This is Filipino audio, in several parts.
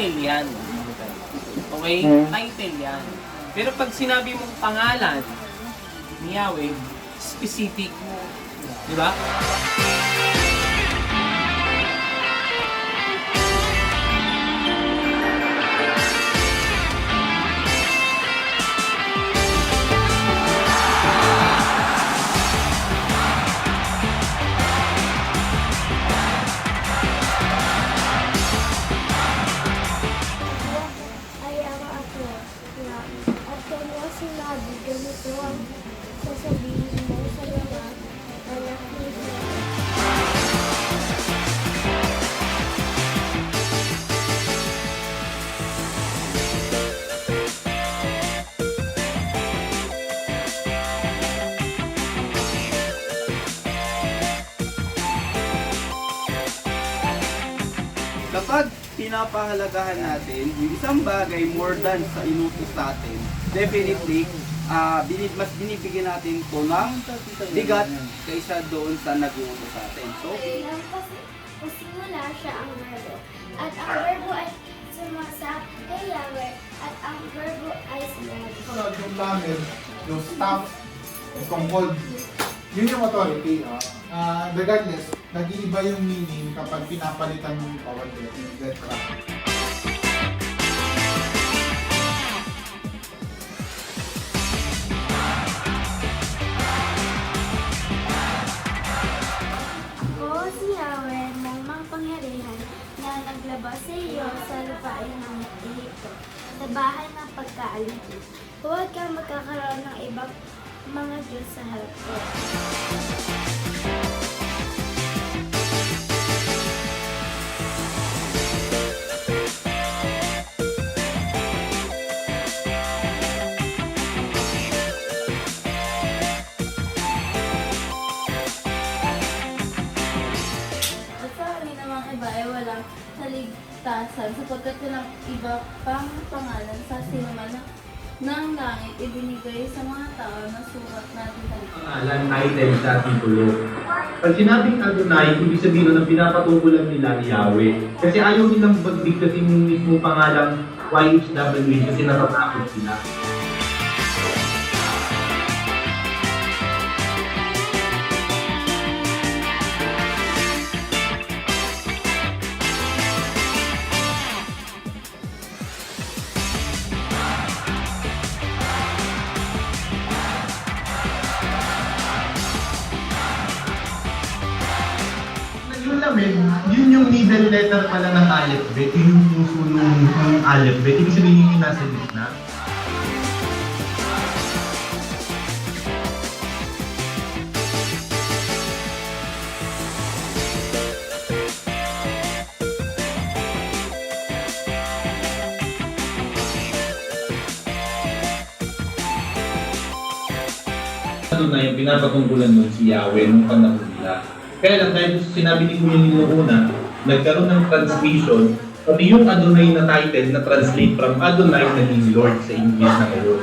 title yan. Okay? Title yan. Pero pag sinabi mong pangalan ni Yahweh, specific. Di ba? Ganito ang sasabihin mo sa mga anak ni Israel. Kapag pinapahalagahan natin yung isang bagay more than sa inutos natin, definitely, ah binib mas binibigyan natin to ng bigat kaysa doon sa nag-uutos sa atin. So, pasimula siya ang verbo. At ang verbo ay sumasa kay Yahweh at ang verbo ay sinabi. Sunod yung lamin, yung staff, yung concord, yun yung authority. ah. Ah, regardless, nag-iiba yung meaning kapag pinapalitan mo yung power letter. Ako pagkaalipin. Huwag kang magkakaroon ng ibang mga Diyos sa harap ko. Kaligtasan sapagkat walang iba pang pangalan sa sinuman na ng langit ibinigay sa mga tao na surat natin sa pangalan, title sa titulo. Pag sinabing Adonai, ibig sabihin nun na pinapatukulan nila ni Yahweh. Kasi ayaw nilang pagbigkasin yung mismo pangalang YHWH kasi natatakot sila. Yung lamin, yun yung middle letter pala ng alphabet. Yun yung puso ng, ng alphabet. Ibig sabihin yun yung nasa gitna. ano na yung pinapatungkulan nun si Yahweh nung panahon nila. Kaya lang dahil sinabi ni Kuya Nino una, nagkaroon ng translation, pati yung Adonai na title na translate from Adonai naging Lord sa English na ngayon.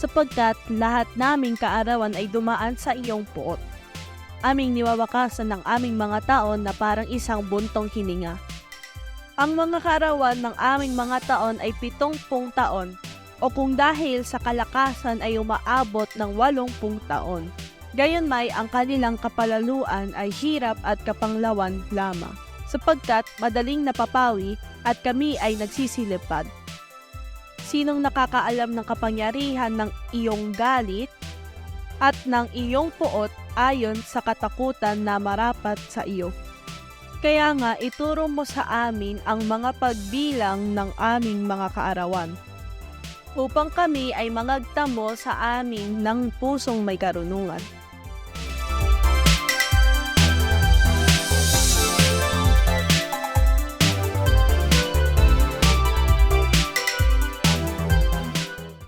Sapagkat lahat naming kaarawan ay dumaan sa iyong puot. Aming niwawakasan ng aming mga taon na parang isang buntong hininga. Ang mga kaarawan ng aming mga taon ay pitongpung taon o kung dahil sa kalakasan ay umaabot ng walongpung taon. Gayon may ang kanilang kapalaluan ay hirap at kapanglawan lamang, sapagkat madaling napapawi at kami ay nagsisilipad. Sinong nakakaalam ng kapangyarihan ng iyong galit at ng iyong puot ayon sa katakutan na marapat sa iyo? Kaya nga ituro mo sa amin ang mga pagbilang ng aming mga kaarawan upang kami ay mangagtamo sa amin ng pusong may karunungan.